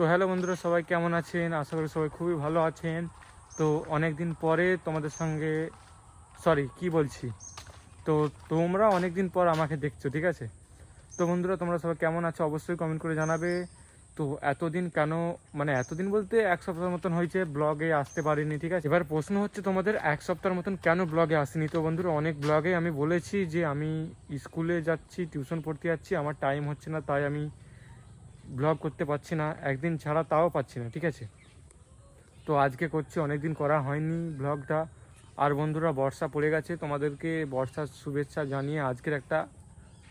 তো হ্যালো বন্ধুরা, সবাই কেমন আছেন? আশা করি সবাই খুবই ভালো আছেন। তো অনেক দিন পরে তোমাদের সঙ্গে সরি কি বলছি? তো তোমরা অনেক দিন পর আমাকে দেখছ, ঠিক আছে? তো বন্ধুরা, তোমরা সবাই কেমন আছো অবশ্যই কমেন্ট করে জানাবে। তো এতদিন কেন মানে এতদিন বলতে এক সপ্তাহের মতন হয়েছে ব্লগে আসতে পারিনি, ঠিক আছে? এবার প্রশ্ন হচ্ছে তোমাদের, এক সপ্তাহের মতন কেন ব্লগে আসিনি? তো বন্ধুরা, অনেক ব্লগে আমি বলেছি যে আমি স্কুলে যাচ্ছি টিউশন পড়তে যাচ্ছি, আমার টাইম হচ্ছে না, তাই আমি ব্লগ করতে পারছি না, একদিন ছাড়া তাও পাচ্ছি না, ঠিক আছে? তো আজকে করছি অনেক দিন করা হয়নি ব্লগটা আর বন্ধুরা, বর্ষা পড়ে গেছে, তোমাদেরকে বর্ষার শুভেচ্ছা জানিয়ে আজকের একটা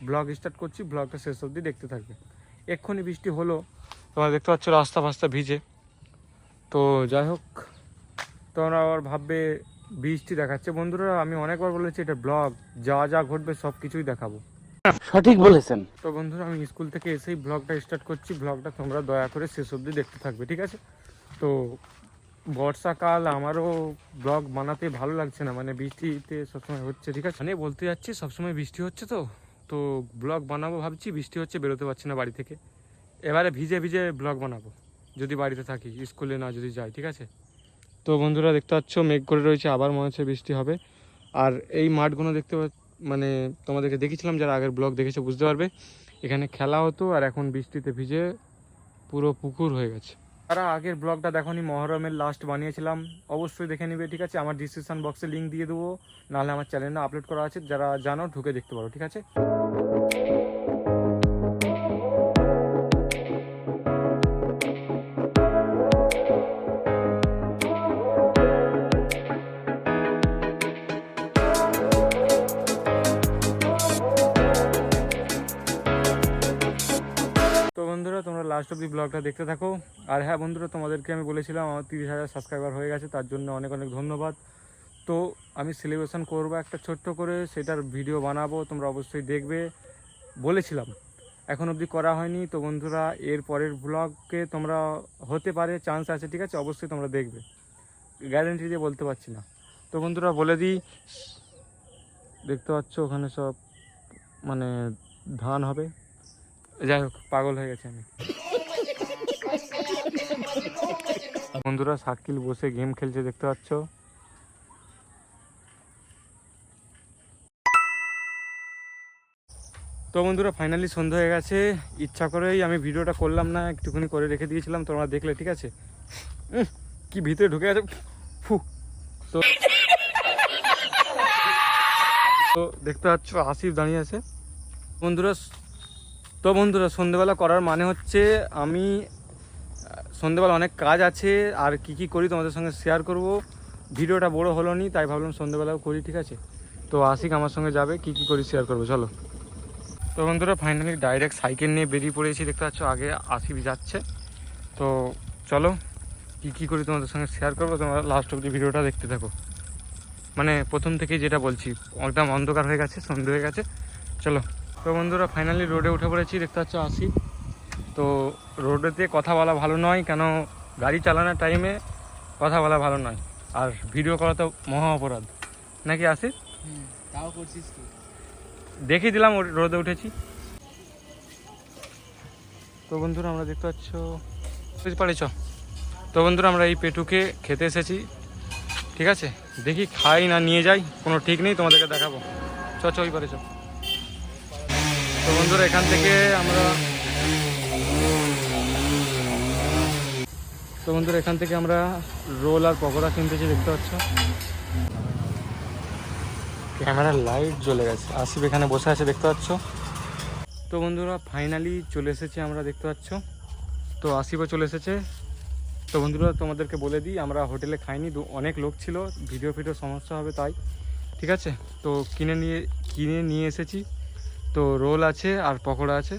ব্লগ স্টার্ট করছি। ব্লগটা শেষ অবধি দেখতে থাকবে। এক্ষুনি বৃষ্টি হলো, তোমরা দেখতে পাচ্ছ রাস্তা ফাস্তা ভিজে। তো যাই হোক, তোমরা আবার ভাববে বৃষ্টি দেখাচ্ছে। বন্ধুরা, আমি অনেকবার বলেছি, এটা ব্লগ যা যা ঘটবে সব কিছুই দেখাবো। সঠিক বলেছেন। তো বন্ধুরা, আমি স্কুল থেকে এসেই ব্লগটা স্টার্ট করছি। ব্লগটা তোমরা দয়া করে শেষ অবধি দেখতে থাকবে, ঠিক আছে? তো বর্ষাকাল আমারও ব্লগ বানাতে ভালো লাগছে না মানে বৃষ্টিতে সবসময় হচ্ছে, ঠিক আছে? মানে বলতে যাচ্ছি, সবসময় বৃষ্টি হচ্ছে তো তো ব্লগ বানাবো ভাবছি, বৃষ্টি হচ্ছে, বেরোতে পারছি না বাড়ি থেকে। এবারে ভিজে ভিজে ব্লগ বানাবো, যদি বাড়িতে থাকি, স্কুলে না যদি যাই, ঠিক আছে? তো বন্ধুরা, দেখতে পাচ্ছ, মেঘ করে রয়েছে, আবার মনে হচ্ছে বৃষ্টি হবে। আর এই মাঠগুলো দেখতে পা- মানে তোমাদেরকে দেখেছিলাম, যারা আগের ব্লগ দেখেছে বুঝতে পারবে। এখানে খেলা হতো আর এখন বৃষ্টিতে ভিজে পুরো পুকুর হয়ে গেছে। তারা আগের ব্লগটা দেখনি, মহরমের লাস্ট বানিয়েছিলাম, অবশ্যই দেখে নিবে, ঠিক আছে? আমার ডিসক্রিপশান বক্সে লিঙ্ক দিয়ে দেবো, নাহলে আমার চ্যানেলটা আপলোড করা আছে। যারা জানো, ঢুকে দেখতে পারো, ঠিক আছে? বন্ধুরা, তোমরা লাস্ট অব্দি ব্লগটা দেখতে থাকো। আর হ্যাঁ বন্ধুরা, তোমাদেরকে আমি বলেছিলাম, আমার তিরিশ হাজার সাবস্ক্রাইবার হয়ে গেছে, তার জন্য অনেক অনেক ধন্যবাদ। তো আমি সেলিব্রেশন করব একটা ছোট্ট করে, সেটার ভিডিও বানাবো, তোমরা অবশ্যই দেখবে, বলেছিলাম। এখন অবধি করা হয়নি, তো বন্ধুরা, এর পরের ব্লগকে তোমরা হতে পারে চান্স আছে, ঠিক আছে? অবশ্যই তোমরা দেখবে। গ্যারেন্টি দিয়ে বলতে পারছি না। তো বন্ধুরা, বলে দিই, দেখতে পাচ্ছ, ওখানে সব মানে ধান হবে। যাই হোক, পাগল হয়ে গেছে আমি। বন্ধুরা, শাকিল বসে গেম খেলছে, দেখতে পাচ্ছ? তো বন্ধুরা ফাইনালি সন্ধ্যা হয়ে গেছে। ইচ্ছা করেই আমি ভিডিওটা করলাম না, একটুখানি করে রেখে দিয়েছিলাম, তোমরা দেখলে, ঠিক আছে? কি ভিতরে ঢুকে গেছে? ফু। তো তো দেখতে পাচ্ছ, আসিফ দাঁড়িয়ে আছে। বন্ধুরা তো বন্ধুরা সন্ধেবেলা করার মানে হচ্ছে আমি আহ, সন্ধেবেলা অনেক কাজ আছে আর কি কি করি তোমাদের সঙ্গে শেয়ার করব। ভিডিওটা বড় হলো নি তাই ভাবলাম সন্ধেবেলাও করি ঠিক আছে? তো আশিক আমার সঙ্গে যাবে কি কি করি শেয়ার করব চলো। তো বন্ধুরা ফাইনালি ডাইরেক্ট সাইকেল নিয়ে বেরিয়ে পড়েছি দেখতে পাচ্ছ আগে আসিফ যাচ্ছে। তো চলো কি কি করি তোমাদের সঙ্গে শেয়ার করব তোমরা লাস্ট অব্দি ভিডিওটা দেখতে থাকো। মানে প্রথম থেকে যেটা বলছি একদম অন্ধকার হয়ে গেছে সন্ধে হয়ে গেছে। চলো। তো বন্ধুরা ফাইনালি রোডে উঠে পড়েছি দেখতে পাচ্ছ আসি। তো রোডেতে কথা বলা ভালো নয় কেন গাড়ি চালানোর টাইমে কথা বলা ভালো নয়। আর ভিডিও করা তো মহা অপরাধ। নাকি আসি তাও করছিস কি দেখিয়ে দিলাম রোদে উঠেছি। তো বন্ধুরা আমরা দেখতে পাচ্ছ পারে চ তো বন্ধুরা আমরা এই পেটুকে খেতে এসেছি। ঠিক আছে? দেখি খাই না নিয়ে যাই কোনো ঠিক নেই তোমাদেরকে দেখাবো। চ চ ওই পারে চ। বন্ধুরা এখান থেকে আমরা তো বন্ধুরা, এখান থেকে আমরা রোল আর পকোড়া কিনতেছি দেখতে পাচ্ছ। ক্যামেরার লাইট জ্বলে গেছে। আসিফ এখানে বসে আছে, দেখতে পাচ্ছ? তো বন্ধুরা ফাইনালি চলে এসেছে আমরা, দেখতে পাচ্ছ? তো আসিফও চলে এসেছে। তো বন্ধুরা, তোমাদেরকে বলে দিই, আমরা হোটেলে খাইনি অনেক লোক ছিল ভিডিও ফিডিও সমস্যা হবে তাই। ঠিক আছে? তো কিনে নিয়ে কিনে নিয়ে এসেছি। তো রোল আছে আর পকোড়া আছে,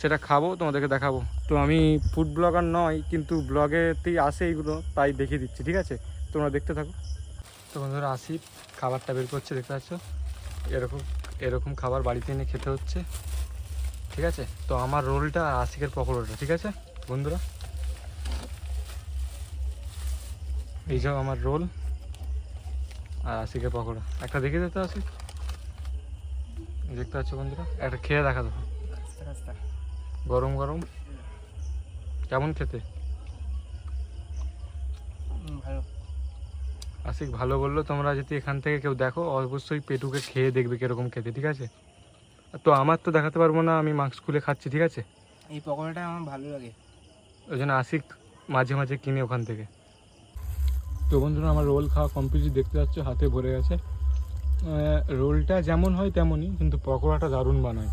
সেটা খাব, তোমাদেরকে দেখাবো। তো আমি ফুড ব্লগার নয়, কিন্তু ব্লগেতেই আসে এইগুলো, তাই দেখিয়ে দিচ্ছি, ঠিক আছে? তোমরা দেখতে থাকো। তো বন্ধুরা, আসি। খাবারটা বের করছে, দেখতে পাচ্ছ? এরকম এরকম খাবার বাড়িতে এনে খেতে হচ্ছে, ঠিক আছে? তো আমার রোলটা আর আশিকের পকোড়াটা, ঠিক আছে? বন্ধুরা। এই যাও আমার রোল আর আশিকের পকোড়া। একটা দেখে দিতে আসি দেখতে পাচ্ছ বন্ধুরা? একটা খেয়ে দেখা দেবো গরম গরম। কেমন খেতে? আশিক ভালো বলল তোমরা যদি এখান থেকে কেউ দেখো অবশ্যই পেটুকে খেয়ে দেখবে কীরকম খেতে ঠিক আছে? তো আমার তো দেখাতে পারব না আমি মাস্ক খুলে খাচ্ছি ঠিক আছে? এই পকোড়াটা আমার ভালো লাগে। ওই জন্য আশিক মাঝে মাঝে কিনে ওখান থেকে। তো বন্ধুরা আমার রোল খাওয়া কমপ্লিট দেখতে পাচ্ছ হাতে ভরে গেছে। রোলটা যেমন হয় তেমনই কিন্তু পকোড়াটা দারুণ বানায়।